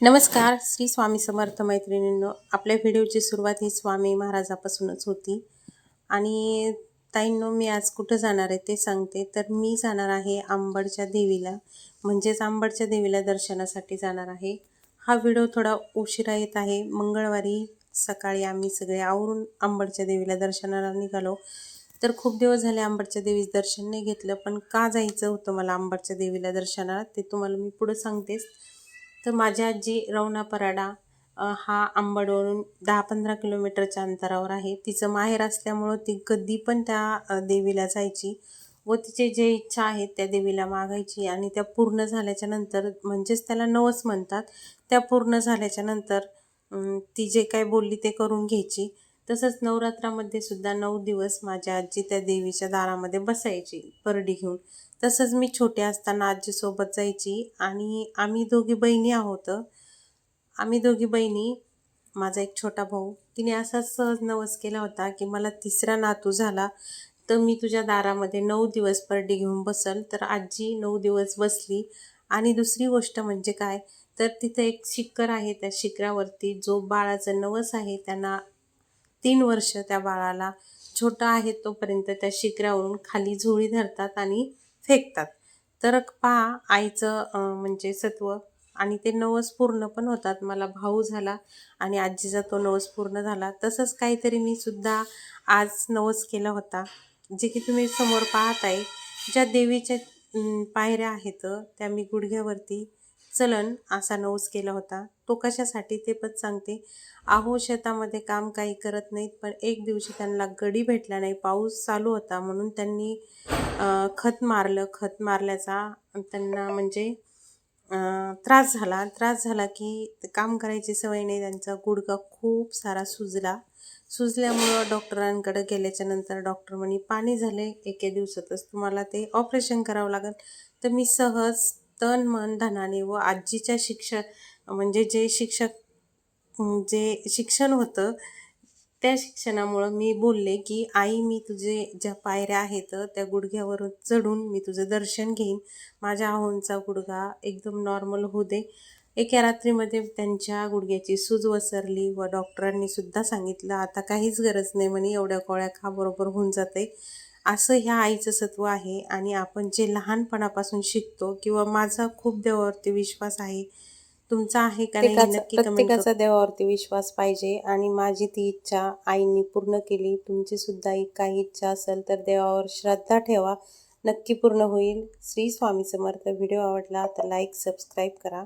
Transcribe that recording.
नमस्कार श्री स्वामी समर्थ मैत्रिणींनो. आपल्या व्हिडिओची सुरुवात ही स्वामी महाराजापासूनच होती. आणि ताईंनो मी आज कुठं जाणार आहे ते सांगते. तर मी जाणार आहे आंबडच्या देवीला म्हणजेच आंबडच्या देवीला दर्शनासाठी जाणार आहे. हा व्हिडिओ थोडा उशिरा येत आहे. मंगळवारी सकाळी आम्ही सगळे आवरून आंबडच्या देवीला दर्शनाला निघालो. तर खूप दिवस झाले आंबडच्या देवीचं दर्शन नाही घेतलं पण का जायचं होतं मला आंबडच्या देवीला दर्शनाला ते तुम्हाला मी पुढं सांगतेच. तर माझ्या आजी रवना पराडा हा आंबडवरून दहा पंधरा किलोमीटरच्या अंतरावर आहे. तिचं माहेर असल्यामुळं ती कधी पण त्या देवीला जायची व तिचे जे इच्छा आहेत त्या देवीला मागायची आणि त्या पूर्ण झाल्याच्यानंतर म्हणजेच त्याला नवस म्हणतात त्या पूर्ण झाल्याच्यानंतर ती जे काय बोलली ते करून घ्यायची. तसंच नवरात्रामध्ये सुद्धा नऊ दिवस माझ्या आजी त्या देवीच्या दारामध्ये बसायची परडी घेऊन. तसंच मी छोटे असताना आजीसोबत जायची आणि आम्ही दोघी बहिणी आहोत. आम्ही दोघी बहिणी माझा एक छोटा भाऊ तिने असाच सहज नवस केला होता की मला तिसरा नातू झाला तर मी तुझ्या दारामध्ये नऊ दिवस परडी घेऊन बसल तर आजी नऊ दिवस बसली. आणि दुसरी गोष्ट म्हणजे काय? तर तिथं एक शिखर आहे त्या शिखरावरती जो बाळाचं नवस आहे त्यांना तीन वर्ष त्या बाळाला छोटा आहे तोपर्यंत त्या शिकऱ्यावरून खाली झोळी धरतात आणि फेकतात. तर पहा आईचं म्हणजे सत्व आणि ते नवस पूर्ण पण होतात. मला भाऊ झाला आणि आजीचा तो नवस पूर्ण झाला. तसंच काहीतरी मी सुद्धा आज नवस केला होता. जे की तुम्ही समोर पाहत आहे ज्या देवीच्या पायऱ्या आहेत त्या मी गुडघ्यावरती चलन असा नवस केला होता. तो कशासाठी ते पण सांगते. आहो शेतामध्ये काम काही करत नाहीत पण एक दिवशी त्यांना गडी भेटला नाही. पाऊस चालू होता म्हणून त्यांनी खत मारलं. खत मारल्याचा त्यांना म्हणजे त्रास झाला. त्रास झाला की काम करायची सवय नाही. त्यांचा गुडघा खूप सारा सुजला. सुजल्यामुळं डॉक्टरांकडे गेल्याच्यानंतर डॉक्टर म्हणे पाणी झाले एके दिवसातच. तुम्हाला ते ऑपरेशन करावं लागेल. तर मी सहज तन मन धनाने व आजीच्या शिक्षक म्हणजे जे शिक्षक जे शिक्षण होतं त्या शिक्षणामुळं मी बोलले की आई मी तुझे ज्या पायऱ्या आहेत त्या गुडघ्यावरून चढून मी तुझं दर्शन घेईन. माझ्या आहोंचा गुडघा एकदम नॉर्मल होऊ दे. एका रात्रीमध्ये त्यांच्या गुडघ्याची सूज वसरली व डॉक्टरांनी सुद्धा सांगितलं आता काहीच गरज नाही म्हणे एवढ्या गोळ्या खा बरोबर होऊन जाते असं ह्या आईचं सत्व आहे आणि आपण जे लहानपणापासून शिकतो किंवा माझा खूप देवावरती विश्वास आहे तुमचा आहे का नाही प्रत्येकाचा नक्की कमेंट प्रत्येकाचा देवावरती विश्वास पाहिजे आणि माझी ती इच्छा आईंनी पूर्ण केली तुमची सुद्धा एक काही इच्छा असेल तर देवावर श्रद्धा ठेवा नक्की पूर्ण होईल. श्री स्वामी समर्थ व्हिडिओ आवडला तर लाईक सबस्क्राईब करा.